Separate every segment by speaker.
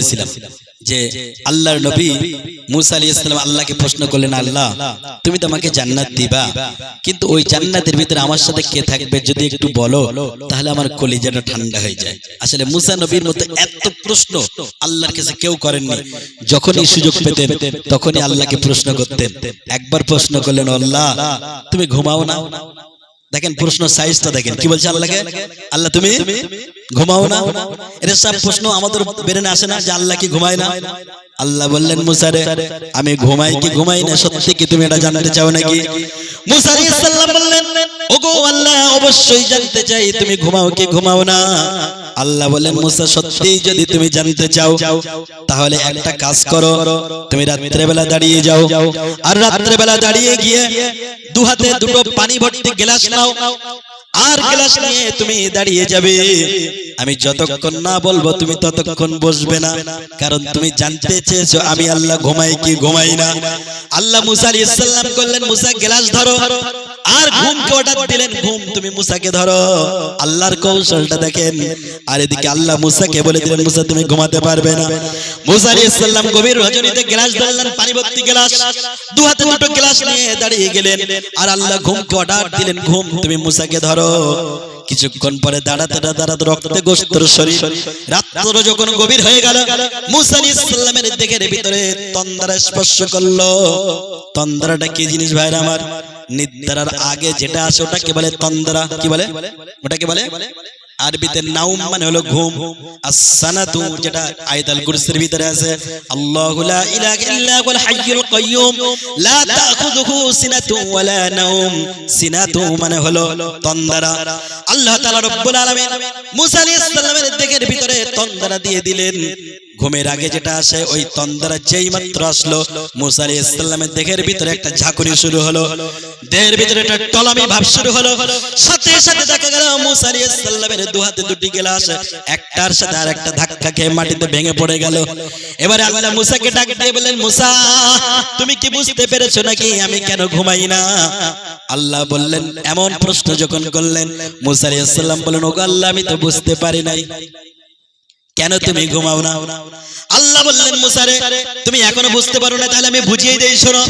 Speaker 1: বলতেছিলাম যে আল্লাহর নবী মুসা আলী ইসলাম আল্লাহকে প্রশ্ন করলেন, আল্লাহ, তুমি তো আমাকে জান্নাত দিবা। কিন্তু ওই জান্নাতের ভিতরে আমার সাথে কে থাকবে? যদি একটু বলো, তাহলে আমার কলিজাটা ঠান্ডা হয়ে যায়। আসলে মুসা নবীর মতো এত প্রশ্ন আল্লাহর কাছে কেউ করেননি। যখনই সুযোগ পেতেন, তখনই আল্লাহকে প্রশ্ন করতেন। একবার প্রশ্ন করলেন, আল্লাহ, তুমি ঘুমাও না? দেখেন প্রশ্ন সাইজটা দেখেন। কি বলছে আল্লাহকে? আল্লাহ তুমি ঘুমাও না। এটা সব প্রশ্ন আমাদের বেরেনে আসে না যে আল্লাহ কি ঘুমায় না? আল্লাহ বললেন মুসারে আমি ঘুমাই কি ঘুমাই না? সত্যি কি তুমি এটা জানতে চাও নাকি? মুসা আলাইহিস সালাম বললেন আল্লাহ অবশ্যই জানতে চাই, তুমি ঘুমাও কি ঘুমাও না? আল্লাহ বললেন মুসা সত্যি যদি তুমি জানতে চাও, তাহলে একটা কাজ করো, তুমি রাত্রে বেলা দাঁড়িয়ে যাও। আর রাত্রে বেলা দাঁড়িয়ে গিয়ে দু হাতে দুটো পানি ভর্তি নাও, আর নিয়ে তুমি দাঁড়িয়ে যাবে। আমি যতক্ষণ না বলব, তুমি ততক্ষণ বসবে না। কারণ তুমি জানতে চেয়েছো, আমি আল্লাহ ঘুমাই কি ঘুমাই না। আল্লাহ মুসা আলাইহিস সালাম করলেন মুসা, গ্লাস ধরো। আর ঘুমকে অর্ডার দিলেন, ঘুম, তুমি মুসাকে ধরো। আল্লাহর কৌশলটা দেখেন। আর এদিকে আল্লাহ মুসাকে বলে দিলেন, মুসা, তুমি ঘুমাতে পারবে না। মুসা আলাইহিস সালাম গভীর রজনীতে গ্লাস ধরলেন পানি ভর্তি গ্লাস। হাতে দুটো গ্লাস নিয়ে দাঁড়িয়ে গেলেন। আর আল্লাহ ঘুমকে অর্ডার দিলেন, ঘুম, তুমি মুসাকে ধরো। কিছুক্ষণ পরে দাঁড়াতে দাঁড়াতে রক্তে গোস্তর শরীর রাত্র যখন গভীর হয়ে গেল, মুসা আলাইহিস সালামের দেহের ভিতরে তন্দ্রা স্পর্শ করল। তন্দ্রাটা কি জিনিস ভাইরা আমার? নিদ্রার আগে যেটা আছে ওটাকে বলে তন্দ্রা। কি বলে? ওটাকে বলে? আরবিতে নাউম মানে হলো ঘুম। as-sanatu যেটা আয়াতুল কুরসির ভিতরে আছে। আল্লাহু লা ইলাহা ইল্লা হুয়াল হাইয়ুল কাইয়্যুম লা তাখুযুহু সিনাতু ওয়ালা নাওম। সিনাতু মানে হলো তন্দ্রা। আল্লাহ তাআলা রব্বুল আলামিন মুসা আলাইহিস সালামের দেহের ভিতরে তন্দ্রা দিয়ে দিলেন। ঘুমের আগে যেটা আসে, ওই তন্দ্রা যেই মাত্র আসলো, মুসা আলাইহিস সালামের দেহের ভিতরে একটা ঝাঁকুনি শুরু হলো। দেহের ভিতরে একটা টলামি ভাব শুরু হলো। সাথে সাথে দেখা গেল, মুসা আলাইহিস সালামের দু হাতে দুটি গ্লাস, একটার সাথে আর একটা ধাক্কা খেয়ে মাটিতে ভেঙে পড়ে গেল। এবারে আল্লাহ মুসাকে ডাক দিয়ে বললেন, মুসা, তুমি কি বুঝতে পেরেছ নাকি আমি কেন ঘুমাই না? আল্লাহ বললেন, এমন প্রশ্ন যখন করলেন, মুসা আলাইহিস সালাম বললেন, ওগো আল্লাহ, আমি তো বুঝতে পারি নাই। কেন তুমি ঘুমাও না? আল্লাহ বললেন মুসারে তুমি এখনও বুঝতে পারো না তাহলে আমি বুঝিয়ে দেই শোনো।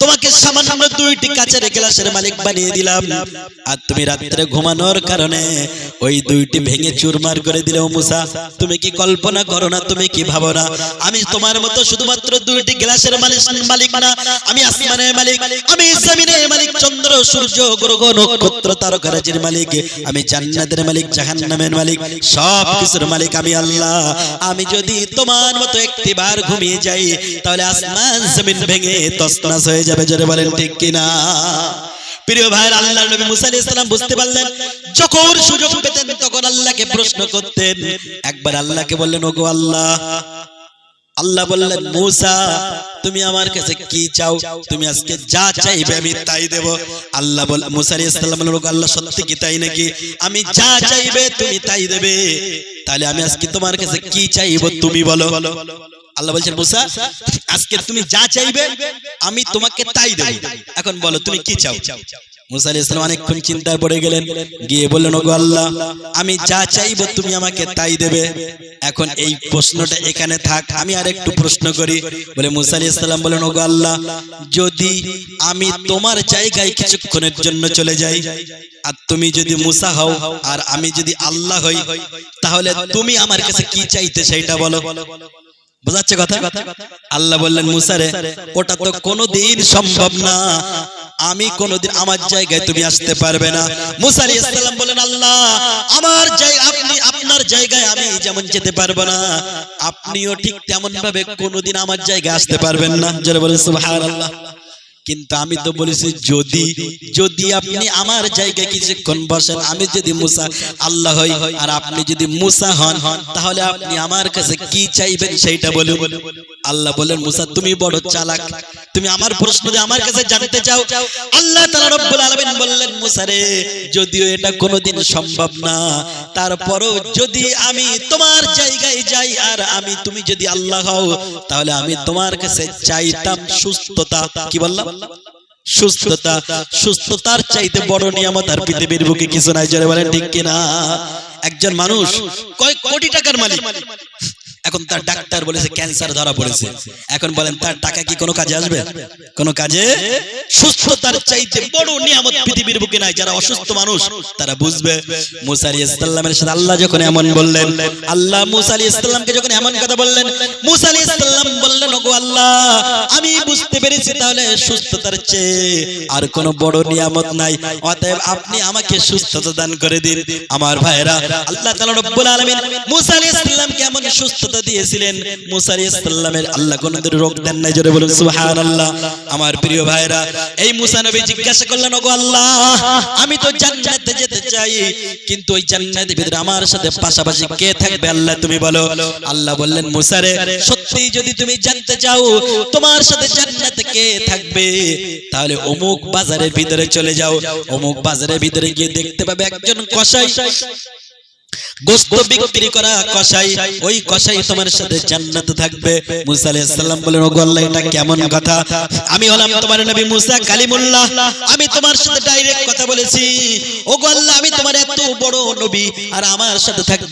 Speaker 1: তোমাকে সামান্য দুইটি কাচের গ্লাসের মালিক বানিয়ে দিলাম। আর তুমি রাত্রে ঘুমানোর কারণে ওই দুইটি ভেঙে চুরমার করে দিলেও মুসা তুমি কি কল্পনা করো না তুমি কি ভাবো না? আমি তোমার মতো শুধুমাত্র দুইটি গ্লাসের মালিক মালিক না আমি আসমানের মালিক আমি জমিনের মালিক চন্দ্র সূর্য গ্রহ নক্ষত্র তারকারাজির মালিক আমি জান্নাতের মালিক জাহান্নামের মালিক সব কিছুর মালিক আমি আল্লাহ। আমি যদি তোমার মতো একটিবার ঘুমিয়ে যাই, তাহলে আসমান জমিন ভেঙে তসনাস হয়ে যাবে, জোরে বলেন ঠিক কিনা? প্রিয় ভাইয়ের আল্লাহ নবী মুসা আলাইহিস সালাম বুঝতে পারলেন, যখন সুযোগ পেতেন, তখন আল্লাহকে প্রশ্ন করতেন। একবার আল্লাহকে বললেন, ওগো আল্লাহ আল্লাহ বললেন, মুসা, তুমি আমার কাছে কি চাও? তুমি আজকে যা চাইবে আমি তাই দেব। আল্লাহ বল, মুসা আলাইহিস সালাম বললেন, ওগো আল্লাহ, সত্যি কি তাই নাকি? আমি যা চাইবে তুমি তাই দেবে। তাহলে আমি আজকে তোমার কাছে কি চাইব তুমি বলো। আল্লাহ বলছেন, মুসা, আজকে তুমি যা চাইবে, আমি তোমাকে তাই দেব। এখন বলো, তুমি কি চাও? মুসা অনেকক্ষণ চিন্তায় পড়ে গেলেন, গিয়ে বললেন, ওগো আল্লাহ, আমি যা চাইব তুমি আমাকে তাই দেবে। এখন এই প্রশ্নটা এখানে থাক, আমি আর একটু প্রশ্ন করি। বলে মুসা আলাইহিস সালাম বলেন ওগো আল্লাহ, যদি আমি তোমার জায়গায় কিছুক্ষণের জন্য চলে যাই, আর তুমি যদি মুসা হও, আর আমি যদি আল্লাহ হই, তাহলে তুমি আমার কাছে কি চাইতে সেইটা বলো। বোঝাচ্ছে কথা? আল্লাহ বললেন মুসারে ওটা তো কোনোদিন সম্ভব না। আমি কোনোদিন আমার জায়গায় তুমি আসতে পারবে না। মুসা আলাইহিস সালাম বলেন আল্লাহ, আমার আপনি, আপনার জায়গায় আমি যেমন যেতে পারব না, আপনিও ঠিক তেমন ভাবে কোনোদিন আমার জায়গায় আসতে পারবেন না। যারা বলেন, সুবহানাল্লাহ। কিন্তু আমি তো বলেছি যদি যদি আপনি আমার জায়গায় কিছুক্ষণ বসেন আমি যদি মুসা আল্লাহ হই আর আপনি যদি মুসা হন তাহলে আপনি আমার কাছে কি চাইবেন সেইটা বলুন। আল্লাহ বলেন মুসা তুমি বড় চালাক। তুমি আমার প্রশ্ন দিয়ে আমার কাছে জানতে চাও? আল্লাহ তাআলা রব্বুল আলামিন বললেন, মুসা রে, যদিও এটা কোনোদিন সম্ভব না, তারপরও যদি আমি তোমার জায়গায় যাই আর আমি তুমি যদি আল্লাহ হও, তাহলে আমি তোমার কাছে চাইতাম সুস্থতা। কি বললাম? সুস্থতা। সুস্থতার চাইতে বড় নিয়ামত আর পৃথিবীর বুকে কিছু নাই, জোরে বলেন ঠিক কিনা? একজন মানুষ কয় কোটি টাকার মালিক? এখন তার ডাক্তার বলেছে ক্যান্সার ধরা পড়েছে। এখন বলেন, তার টাকা কি কোনো কাজে আসবে? কোনো কাজে? সুস্থতার চাইতে বড় নিয়ামত পৃথিবীর বুকে নাই। যারা অসুস্থ মানুষ, তারা বুঝবে, মুসা আলী ইসলামের সাথে আল্লাহ যখন এমন বললেন, আল্লাহ মুসা আলী ইসলামকে যখন এমন কথা বললেন, মুসা আলী ইসলাম বললেন, ওগো আল্লাহ, আমি বুঝতে পেরেছি তাহলে সুস্থতার চেয়ে আর কোনো বড় নিয়ামত নাই। অতএব আপনি আমাকে সুস্থতা দান করে দিন। আমার ভাইরা আল্লাহ তাআলা রব্বুল আলামিন মুসা আলাইহিস সালামকে এমন সুস্থতা দিয়েছিলেন মুসা আলাইহিস সালামের আল্লাহ কোনদিন রোগ দেন নাই, জোরে বলুন আমার প্রিয় ভাইরা, এই মুসা নবী জিজ্ঞাসা করলেন, ওগো আল্লাহ, আমি তো জান্নাতে যেতে চাই, কিন্তু ওই জান্নাতের ভিতরে আমার সাথে পাশাপাশি কে থাকবে আল্লাহ, তুমি বলো? আল্লাহ বললেন, মুসা রে সত্যি যদি তুমি জানতে চাও, তোমার সাথে জান্নাতে কে থাকবে? তাহলে অমুক বাজারের ভিতরে চলে যাও, অমুক বাজারের ভিতরে গিয়ে দেখতে পাবে একজন কসাই। এটা কেমন কথা? আমি হলাম তোমার নবী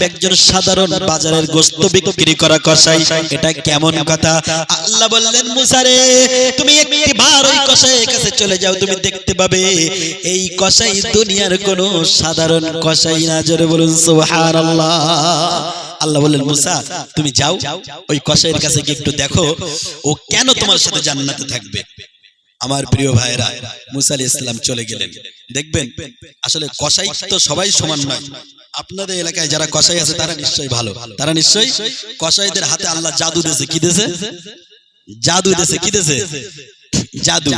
Speaker 1: একজন সাধারণ বাজারের গোস্ত বিক্রি করা কসাই। এটা কেমন কথা? আল্লাহ বললেন তুমি একটি বার ওই কাছে চলে যাও, তুমি দেখতে পাবে। এই কসাই দুনিয়ার কোনো সাধারণ কসাই না। বলুন সুবহানাল্লাহ। আল্লাহ বললেন, মুসা, তুমি যাও, ওই কসাইয়ের কাছে গিয়ে একটু দেখো, ও কেন তোমার সাথে জান্নাতে থাকবে? আমার প্রিয় ভাইরা মুসা ইসলাম চলে গেলেন। দেখবেন, আসলে কসাই তো সবাই সমান নয়। আপনাদের এলাকায় যারা কসাই আছে, তারা নিশ্চয়ই ভালো। তারা নিশ্চয়ই কসাইদের হাতে আল্লাহ জাদু দিয়েছে। কি দিয়েছে? জাদু দিয়েছে, কি দিয়েছে? জাদু।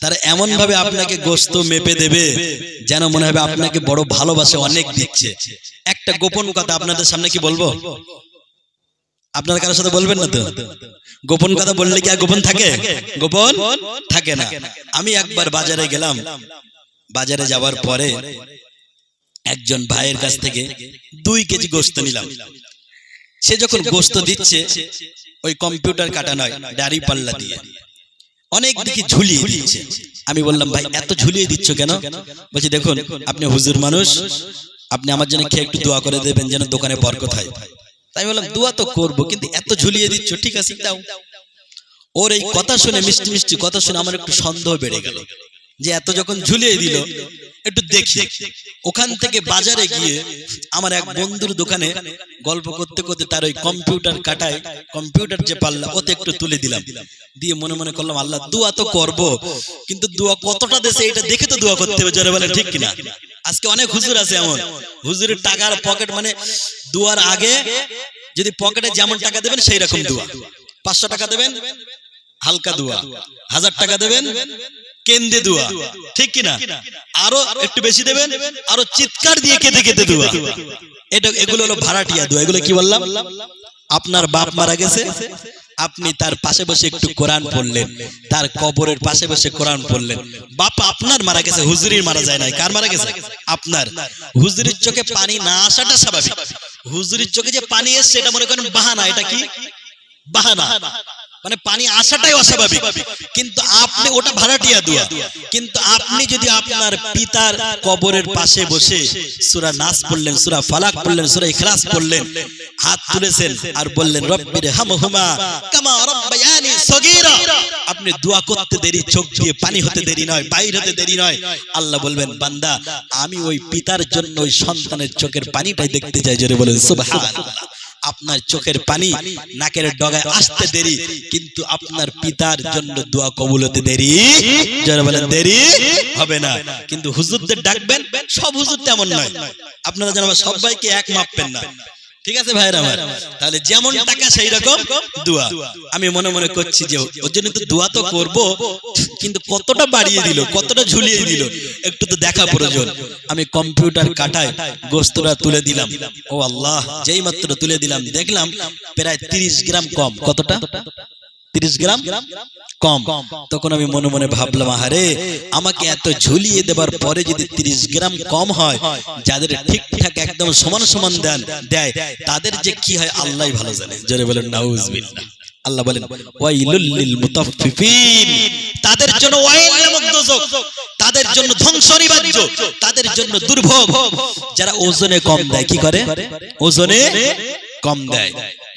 Speaker 1: তারা এমন ভাবে আপনাকে গোস্ত মেপে দেবে, যেন মনে হবে আপনাকে বড় ভালোবাসে অনেক দিচ্ছে। একটা গোপন কথা আপনাদের সামনে কি বলব? আপনারা কারোর সাথে বলবেন না তো? গোপন কথা বললে কি আর গোপন থাকে? গোপন থাকে না। আমি একবার বাজারে গেলাম। বাজারে যাওয়ার পরে একজন ভাইয়ের কাছ থেকে দুই কেজি গোস্ত নিলাম। সে যখন গোস্ত দিচ্ছে, ওই কম্পিউটার কাটা নয় দাড়ি পাল্লা দিয়ে। অনেক দিকে ঝুলিয়ে দিচ্ছে। আমি বললাম ভাই এত ঝুলিয়ে দিচ্ছ কেন? বলছি দেখুন আপনি হুজুর মানুষ আপনি আমার জন্য খেয়ে একটু দোয়া করে দেবেন যেন দোকানে বরকত হয়। তাই বললাম দোয়া তো করব কিন্তু এত ঝুলিয়ে দিচ্ছ ঠিক আছে দাও। ওর এই কথা শুনে মিষ্টি মিষ্টি কথা শুনে আমার একটু সন্দেহ বেড়ে গেল। যে এত যখন ঝুলিয়ে দিল, একটু দেখি। ওখান থেকে বাজারে গিয়ে আমার এক বন্ধুর দোকানে গল্প করতে করতে তার ওই কম্পিউটার কাটায়, কম্পিউটার যে পাল্লা, ওতে একটু তুলে দিলাম। দিয়ে মনে মনে করলাম, আল্লাহ, দোয়া তো করব, কিন্তু দোয়া কতটা দেশে, এটা দেখে তো দোয়া করতে হবে, জোরে বলে ঠিক কিনা আজকে অনেক হুজুর আছে এমন। হুজুরের টাকার পকেট মানে দোয়ার আগে যদি পকেটে যেমন টাকা দেবেন সেই রকম দোয়া। পাঁচশো টাকা দেবেন, হালকা দোয়া। হাজার টাকা দেবেন কেন্দ্রে দোয়া। ঠিক কিনা? আরও একটু বেশি দেবেন আরও চিৎকার দিয়ে কেঁদে কেঁদে দোয়া। এটা এগুলো হলো ভাড়াটিয়া দোয়া। এগুলো কি বললাম? আপনার বাপ মারা গেছে আপনি তার পাশে বসে একটু কোরআন পড়লেন। তার কবরের পাশে বসে কোরআন পড়লেন। বাপ আপনার মারা গেছে হুজুরির মারা যায় নাই। কার মারা গেছে? আপনার হুজুরির চোখে পানি না আসাটা স্বাভাবিক। হুজুরির চোখে যে পানি এসছে এটা মনে করেন বাহানা এটা কি? বাহানা। মানে পানি আসাটাই অস্বাভাবিক। কিন্তু আপনি ওটা ভাড়াটিয়া দোয়া। কিন্তু আপনি যদি আপনার পিতার কবরের পাশে বসে সূরা নাস পড়লেন, সূরা ফালাক পড়লেন, সূরা ইখলাস পড়লেন, হাত তুলেছেন আর বললেন রব্বির হামহুমা কামা রাব্বায়ানি সগীরা। আপনি দোয়া করতে দেরি, চোখ দিয়ে পানি হতে দেরি নয় বাইর হতে দেরি নয়। আল্লাহ বলবেন, বান্দা, আমি ওই পিতার জন্য ওই সন্তানের চোখের পানিটাই দেখতে চাই। জোরে বলেন, সুবহানাল্লাহ। আপনার চোখের পানি নাকের ডগায় আসতে দেরি, কিন্তু আপনার পিতার জন্য দোয়া কবুল হতে দেরি। যারা বলেন, দেরি হবে না। কিন্তু হুজুরদের ডাকবেন, সব হুজুর তেমন নয়। আপনারা যেন সবাইকে এক মাপবেন না। ঠিক আছে ভাইরা আমার? তাহলে যেমন টাকা সেই রকম দোয়া। আমি মনে মনে করছি যে ওর জন্য তো দোয়া তো করব কিন্তু কতটা বাড়িয়ে দিল কতটা ঝুলিয়ে দিল। একটু তো দেখা প্রয়োজন। আমি কম্পিউটার কাটায় গোস্তরা তুলে দিলাম। ও আল্লাহ যেই মাত্র তুলে দিলাম দেখলাম প্রায় তিরিশ গ্রাম কম। কতটা? তিরিশ গ্রাম? কম। তখন আমি মনে মনে ভাবলাম, আহারে, আমাকে এত ঝুলিয়ে দেবার পরে যদি তিরিশ গ্রাম কম হয়, যাদের ঠিকঠাক একদম সমান সমান দেন, দেয়, তাদের যে কি হয়, আল্লাহ ভালো জানে। জোরে বলেন, নাউজুবিল্লাহ। আল্লাহ বলেন মুতাফফিফিন। তাদের জন্য ওয়াইল নামক দোজক, তাদের জন্য ধ্বংস তাদের জন্য দুর্ভোগ। যারা ওজনে কম দেয়, কি করে? ওজনে কম দেয়।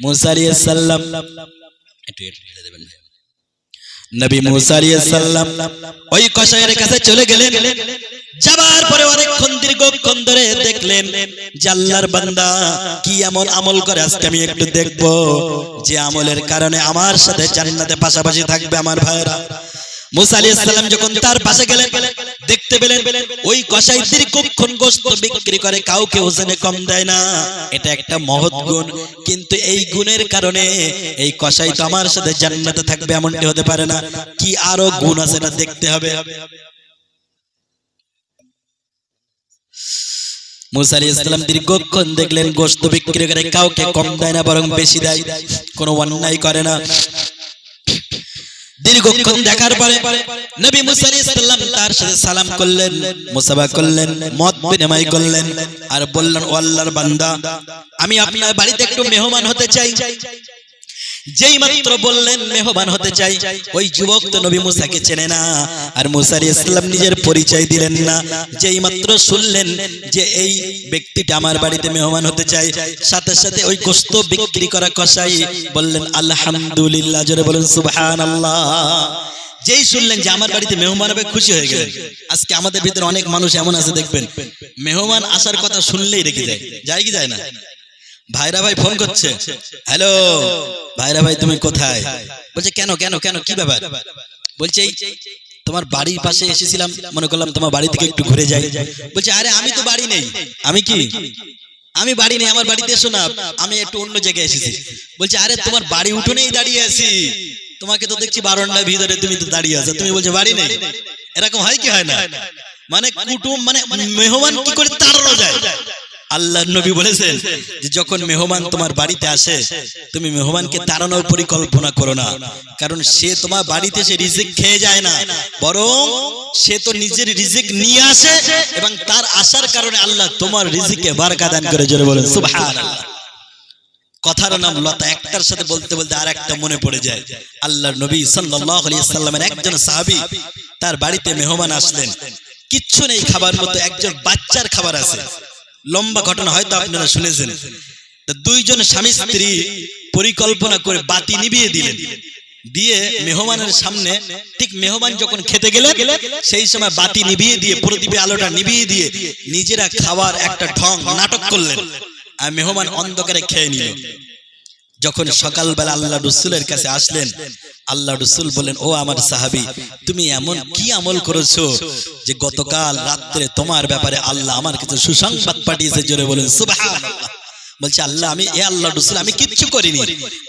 Speaker 1: মুসা আলাইহিস সালাম, একটু নবী মুসা আলাইহিস সালাম ওই কসাইয়ের কাছে চলে গেলেন। যাবার পরে অনেকক্ষণ দীর্ঘক্ষণ ধরে দেখলেন যে আল্লাহর বান্দা কি এমন আমল করে আজকে আমি একটু দেখব। যে আমলের কারণে আমার সাথে জান্নাতে পাশাপাশি থাকবে আমার ভাইরা মুসা আলাইহিস সালাম যখন তার পাশে গেলেন, দেখতে পেলেন ওই গোস্ত বিক্রি করে কাউকে ওজনে কম দেয় না। এটা একটা মহৎ গুণ। কিন্তু এই গুণের কারণে এই কসাই তো আমার সাথে জান্নাতে থাকবে এমনটি হতে পারে না। কি আরও গুণ আছে না দেখতে হবে। মুসা আলাইহিস সালাম দীর্ঘক্ষণ দেখলেন গোস্ত বিক্রি করে কাউকে কম দেয় না, বরং বেশি দেয়। কোনো অন্যায় করে না। দীর্ঘক্ষণ দেখার পরে নবী মুসা ইসলাম সালাম তার সাথে সালাম করলেন, মুসাফা করলেন মত বিনিময় করলেন আর বললেন, ও আল্লাহর বান্দা, আমি আপনার বাড়িতে একটু মেহমান হতে চাই। যেই মাত্র বললেন, মেহমান হতে চাই, ওই যুবক তো নবী মুসাকে চেনে না। আর মুসা আলাইহিস সালাম নিজের পরিচয় দিলেন না। যেই মাত্র শুনলেন যে এই ব্যক্তিটা আমার বাড়িতে মেহমান হতে চাই সাথে সাথে ওই গোস্ত বিক্রি করা কসাই বললেন, আলহামদুলিল্লাহ। জোরে বলেন, সুবহানাল্লাহ। যেই শুনলেন যে আমার বাড়িতে মেহমান হবে, খুশি হয়ে গেলেন। আজকে আমাদের ভিতরে অনেক মানুষ এমন আছে, দেখবেন। মেহমান আসার কথা শুনলেই রেখে যায়। যায় কি যায় না? ভাইরা ভাই ফোন করছে। হ্যালো। ভাইরা ভাই তুমি কোথায়? বলছে কেন কেন কেন? কি ব্যাপার? বলছে তোমার বাড়ির পাশে এসেছিলাম। মনে করলাম তোমার বাড়ি থেকে একটু ঘুরে যাই। বলছে আরে আমি তো বাড়ি নেই। আমি কি? আমি বাড়ি নেই আমার বাড়িতে এসো না। আমি একটু অন্য জায়গায় এসেছি। বলছে আরে তোমার বাড়ি উঠোনেই দাঁড়িয়ে আছি। তোমাকে তো দেখছি বারোটার ভিতরে তুমি তো দাঁড়িয়ে আছো। তুমি বলছো বাড়ি নেই? এরকম হয় কি হয় না? মানে কুটুম মানে মেহমান কি করে তাড়ানো যায় আল্লাহ নবী বলেছেন যে যখন মেহমান তোমার বাড়িতে আসে, তুমি মেহমানকে তাড়ানোর পরিকল্পনা করো না। কারণ সে তোমার বাড়িতে সে রিজিক খেয়ে যায় না। বরং সে তো নিজের রিজিক নিয়ে আসে এবং তার আসার কারণে আল্লাহ তোমার রিজিকে বারকা দান করে। জোরে বলেন, সুবহানাল্লাহ। কথার নাম লতা, একটার সাথে বলতে বলতে আর একটা মনে পড়ে যায়। আল্লাহর নবী সাল্লাল্লাহু আলাইহি সাল্লামের একজন সাহাবী তার বাড়িতে মেহমান আসলেন। কিচ্ছু নেই, খাবার মতো একজন বাচ্চার খাবার আছে। লম্বা ঘটনা হয়তো আপনারা শুনেছেন। দুইজন স্বামী স্ত্রী পরিকল্পনা করে বাতি নিভিয়ে দিলেন। দিয়ে মেহমানের সামনে ঠিক মেহমান যখন খেতে গেলে সেই সময় বাতি নিভিয়ে দিয়ে প্রদীপে আলোটা নিভিয়ে দিয়ে নিজেরা খাওয়ার একটা ঢং নাটক করলেন। আর মেহমান অন্ধকারে খেয়ে নিল। যখন সকালবেলা আল্লাহ রসুলের কাছে আসলেন আল্লাহ রসুল বলেন ও আমার সাহাবি তুমি এমন কি আমল করেছ যে গতকাল রাত্রে তোমার ব্যাপারে আল্লাহ আমার কিছু সুসংবাদ পাঠিয়েছে জোরে বলেন সুবহানাল্লাহ। বলছে আল্লাহ আমি এ আল্লাহ রসুল আমি কিচ্ছু করিনি।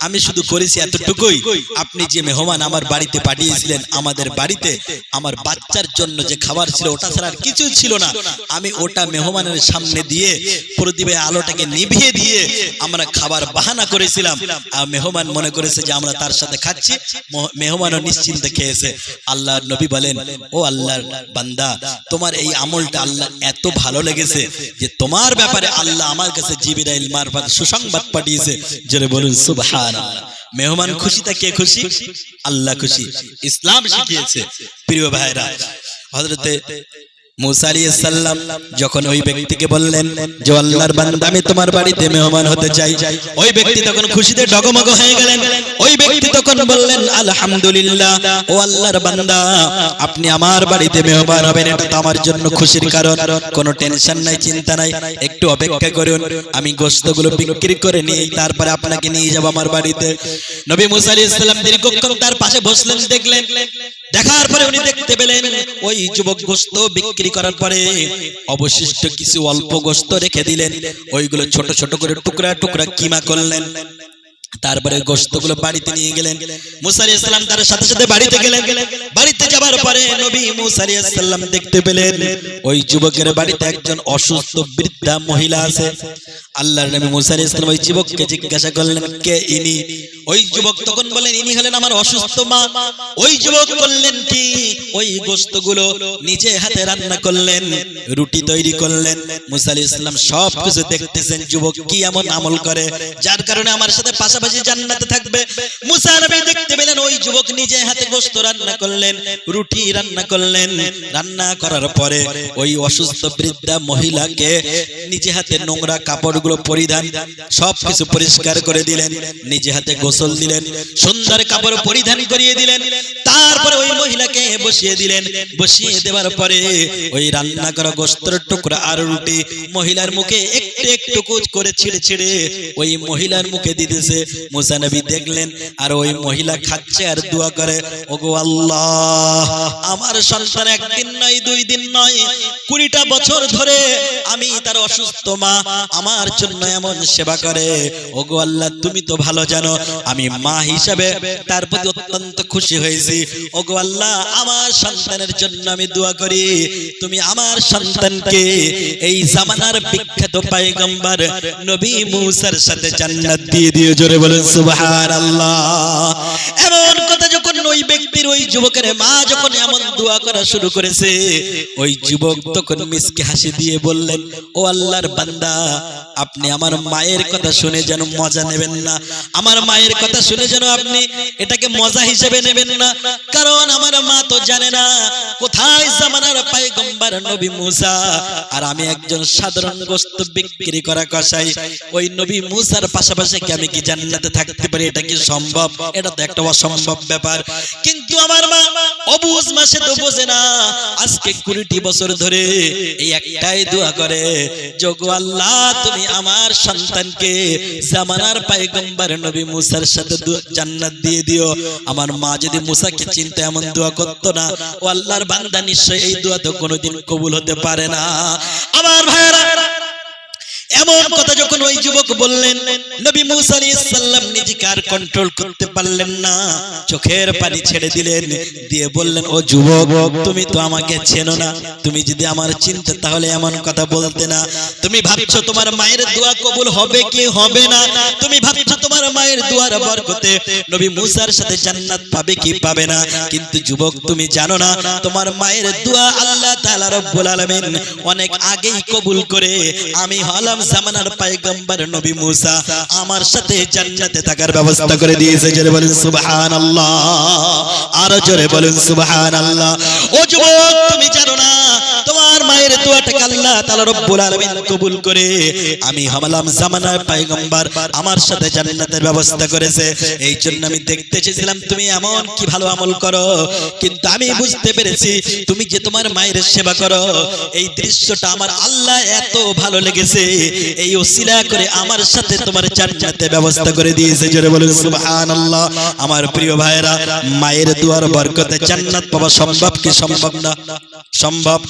Speaker 1: আমি শুধু করেছি এতটুকুই। আপনি যে মেহমান আমার বাড়িতে পাঠিয়েছিলেন আমাদের বাড়িতে আমার বাচ্চার জন্য যে খাবার ছিল ওটা ছাড়া আর কিছু ছিল না। আমি ওটা মেহমানের সামনে দিয়ে প্রদীপের আলোটাকে নিভিয়ে দিয়ে আমরা খাবার বাহানা করেছিলাম। আর মেহমান মনে করেছে যে আমরা তার সাথে খাচ্ছি। মহ- মেহমানও নিশ্চিন্তে খেয়েছে। আল্লাহ নবী বলেন ও আল্লাহর বান্দা তোমার এই আমলটা আল্লাহ এত ভালো লেগেছে যে তোমার ব্যাপারে আল্লাহ আমার কাছে জিবিরাইল মারফত সুসংবাদ পাঠিয়েছে। জোরে বলুন সুবহান মেহমান খুশিতে কে খুশি? আল্লাহ খুশি। ইসলাম শিখিয়েছে। প্রিয় ভাইরা, হযরতে আপনি আমার বাড়িতে মেহমান হবেন। এটা তো আমার জন্য খুশির কারণ। কোনো টেনশন নাই, চিন্তা নাই। একটু অপেক্ষা করুন। আমি গোশতগুলো বিক্রি করে নিয়ে তারপরে আপনাকে নিয়ে যাব আমার বাড়িতে। নবী মুসা আলাইহিস সালাম দীর্ঘক্ষণ তার পাশে বসলেন, দেখলেন দেখার পরে উনি দেখতে পেলেন, ওই যুবক গোস্ত বিক্রি করার পরে অবশিষ্ট কিছু অল্প গোস্ত রেখে দিলেন। ওইগুলো ছোট ছোট করে টুকরা টুকরা কিমা করলেন। তারপরে গোস্তগুলো বাড়িতে নিয়ে গেলেন। মুসা আলাইহিস সালাম তার সাথে সাথে বাড়িতে গেলেন। বাড়িতে যাবার পরে নবী মুসা আলাইহিস সালাম দেখতে পেলেন ওই যুবকের বাড়িতে একজন অসুস্থ বৃদ্ধা মহিলা আছে। আল্লাহর নবী মুসা আলাইহিস সালাম ওই যুবককে জিজ্ঞাসা করলেন কে ইনি? ওই যুবক তখন বলেন ইনি হলেন আমার অসুস্থ মা। ওই যুবক বললেন কি? ওই গোস্তগুলো নিজে হাতে রান্না করলেন রুটি তৈরি করলেন। মুসা আলাইহিস সালাম সব কিছু দেখতেছেন যুবক কি এমন আমল করে যার কারণে আমার সাথে পাশাপাশি জান্নাতে থাকবে। মুসা নবী দেখতে পেলেন, ওই যুবক নিজে হাতে গোস্ত রান্না করলেন, রুটি রান্না করলেন। রান্না করার পরে ওই অসুস্থ বৃদ্ধা মহিলাকে নিজে হাতে নোংরা কাপড়গুলো পরিধান সব কিছু পরিষ্কার করে দিলেন, নিজে হাতে গোসল দিলেন, সুন্দর কাপড় পরিধান করিয়ে দিলেন। তারপরে ওই মহিলাকে বসিয়ে দিলেন। বসিয়ে দেওয়ার পরে ওই রান্না করা গোস্তর টুকরা আর রুটি মহিলার মুখে একটু একটু করে ছিঁড়ে ছিঁড়ে ওই মহিলার মুখে দিতেছে। মুসা নবী দেখলেন, আর ওই মহিলা খাচ্ছে আর দোয়া করে, ওগো আল্লাহ, আমার সন্তান একদিন নয়, দুই দিন নয়, কুড়িটা বছর ধরে আমি তার অসুস্থ মা, আমার জন্য এমন সেবা করে। ওগো আল্লাহ, তুমি তো ভালো জানো, আমি মা হিসাবে তার প্রতি অত্যন্ত খুশি হয়েছি। ওগো আল্লাহ, আমার সন্তানের জন্য আমি দোয়া করি। তুমি আমার সন্তানকে এই জামানার বিখ্যাত পায়গম্বর নবী মুসার সাথে জান্নাত দিয়ে দিও, জোরে বলেন আল্লাহ এমন যখন ওই ব্যক্তির ওই যুবকের মা যখন এমন দোয়া করা শুরু করেছে, ওই যুবক তখন মিসকে হাসি দিয়ে বললেন, ও আল্লাহর বান্দা, আপনি আমার মায়ের কথা শুনে যেন মজা নেবেন না। আমার মায়ের কথা শুনে যেন আপনি এটাকে মজা হিসেবে নেবেন না। কারণ আমার মা তো জানে না কোথায় জামানার পায়গম্বর নবী মুসা। আর আমি একজন সাধারণ গোস্ত বিক্রি করা কষাই ওই নবী মুসার পাশাপাশি কি আমি কি জান্নাতে থাকতে পারি? এটা কি সম্ভব? এটা তো একটা অসম্ভব ব্যাপার। কিন্তু আমার মা অবুজ মাসে তো বোঝে না। আজকে কুড়িটি বছর ধরে এই একটাই দোয়া করে যোগ আল্লাহ, তুমি আমার সন্তানকে জামানার পায়গম্বর নবী মুসার সাথে জান্নাত দিয়ে দিও। আমার মা যদি মুসাকে চিনতে এমন দোয়া করতো না, ও আল্লাহর বান্দা নিশ্চয় এই দোয়া তো কোনোদিন কবুল হতে পারে না। আমার ভাইয়েরা এমন কথা যখন ওই যুবক বললেন, নবী মুসা আলাইহিস সালাম নিজেকে আর কন্ট্রোল করতে পারলেন না। চোখের পানি ছেড়ে দিলেন, দিয়ে বললেন, ও যুবক, তুমি তো আমাকে চেনো না। তুমি যদি আমার চিনতে তাহলে এমন কথা বলতে না। তুমি ভাবছ তোমার মায়ের দোয়া কবুল হবে কি হবে না? তুমি ভাবছ তোমার মায়ের দোয়ার বরকতে নবী মুসার সাথে জান্নাত পাবে কি পাবে না? কিন্তু যুবক, তুমি জানো না, তোমার মায়ের দোয়া আল্লাহ তাআলা রব্বুল আলামিন অনেক আগেই কবুল করে আমি হলাম জামানার পয়গম্বর নবী মুসা। আমার সাথে জান্নাতে থাকার ব্যবস্থা করে দিয়েছে। জোরে বলেন সুবহানাল্লাহ। আরও জোরে বলেন সুবহানাল্লাহ। ও যুবক, তুমি জানো না, তোমার মায়ের দোয়াটাকে আল্লাহ তাআলা রব্বুল আলামিন কবুল করে আমি হলাম জামানার পয়গম্বর। আমার সাথে জান্নাতের ব্যবস্থা করেছে। এই জন্য আমি দেখতে চেয়েছিলাম, তুমি এমন কি ভালো আমল করো? কিন্তু আমি বুঝতে পেরেছি, তুমি যে তোমার মায়ের সেবা করো, এই দৃশ্যটা আমার আল্লাহ এত ভালো লেগেছে। এই ওসিলা করে আমার সাথে তোমার জান্নাতে ব্যবস্থা করে দিয়েছে। জোরে বলুন, সুবহানাল্লাহ। আমার প্রিয় ভাইরা মায়ের দুয়ার বরকতে জান্নাত পাওয়া সম্ভব কি সম্ভব না? সম্ভব।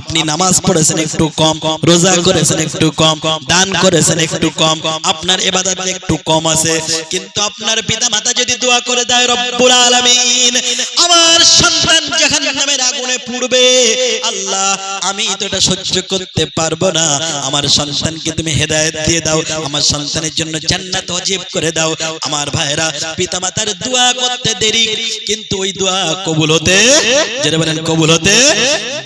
Speaker 1: আপনি নামাজ পড়েছেন একটু কম, রোজা করেছেন একটু কম, দান করেছেন একটু কম, আপনার এবাদত একটু কম আছে। কিন্তু আপনার পিতা মাতা যদি দোয়া করে দেয় রব্বুল আলামিন, আমার সন্তান জাহান্নামের আগুনে পুড়বে। আল্লাহ, আমি তো এটা সহ্য করতে পারব না। আমার সন্তানকে তুমি হেদায়েত দিয়ে দাও। আমার সন্তানের জন্য জান্নাত ওয়াজিব করে দাও। আমার ভাইরা পিতামাতার দোয়া করতে দেরি, কিন্তু ওই দোয়া কবুল হতে যেটা বলেন, কবুল হতে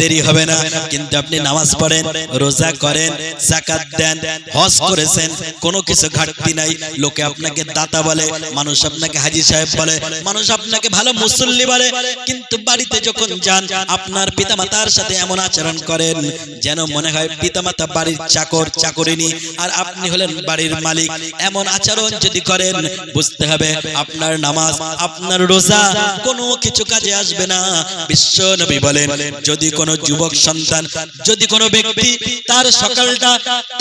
Speaker 1: দেরি হবে না। কিন্তু আপনি নামাজ পড়েন, রোজা করেন জাকাত দেন, হজ করেছেন, কোনো কিছু ঘাটতি নাই। লোকে আপনাকে দাতা বলে, মানুষ আপনাকে হাজি সাহেব বলে, মানুষ আপনাকে ভালো মুসল্লি বলে। কিন্তু বাড়িতে যখন যান, আপনার পিতামাতার সাথে এমন আচরণ করেন যেন মনে হয় পিতামাতা বাড়ির চাকর, চাকরিনী, আর আপনি হলেন বাড়ির মালিক। এমন আচরণ যদি করেন, বুঝতে হবে আপনার নামাজ, আপনার রোজা কোনো কিছু কাজে আসবে না। বিশ্ব নবী বলেন, যদি কোনো যুবক সন্তান, যদি কোনো ব্যক্তি তার সকালটা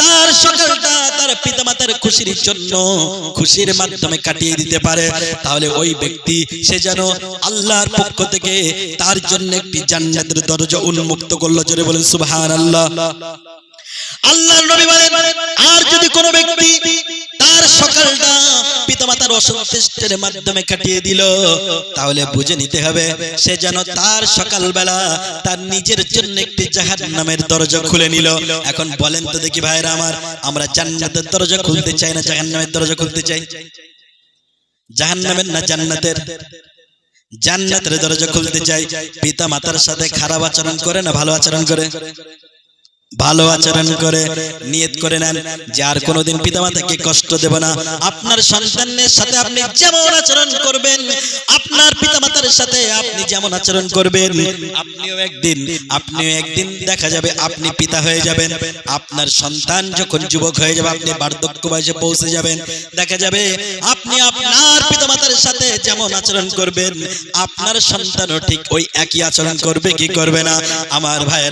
Speaker 1: তার সকালটা তার পিতামাতার খুশির জন্য খুশির মাধ্যমে কাটিয়ে দিতে পারে, তাহলে ওই ব্যক্তি, সে যেন আল্লাহর পক্ষ থেকে তার জন্য একটি জান্নাতের দরজা উন্মুক্ত করল। জোরে বলেন, সুবহানাল্লাহ। আল্লাহ নবী বলেন, আর যদি কোনো ব্যক্তি তার সকালটা পিতামাতার অসন্তুষ্টের মাধ্যমে কাটিয়ে দিল, তাহলে বুঝে নিতে হবে সে যেন তার সকালবেলা তার নিজের জন্য একটি জাহান্নামের দরজা খুলে নিল। এখন বলেন তো দেখি ভাইরা আমার, আমরা জান্নাতের দরজা খুলতে চাই না জাহান্নামের দরজা খুলতে চাই? জাহান্নামের না জান্নাতের? জান্নাতের দরজা খুলতে চাই। পিতা মাতার সাথে খারাপ আচরণ করে না ভালো আচরণ করে? ভালো আচরণ করে, নিয়ত করে নেন। যে আর কোনোদিন পিতামাতাকে কষ্ট দেব না। আপনার সন্তানের সাথে আপনি যেমন আচরণ করবেন, আপনার পিতামাতার সাথে আপনি যেমন আচরণ করবেন, আপনিও একদিন আপনিও একদিন দেখা যাবে আপনি পিতা হয়ে যাবেন। আপনার সন্তান যখন যুবক হয়ে যাবে, আপনি বার্ধক্য বয়সে পৌঁছে যাবেন। দেখা যাবে আপনি আপনার পিতামাতার সাথে যেমন আচরণ করবেন, আপনার সন্তানও ঠিক ওই একই আচরণ করবে কি করবে না। আমার ভাইয়েরা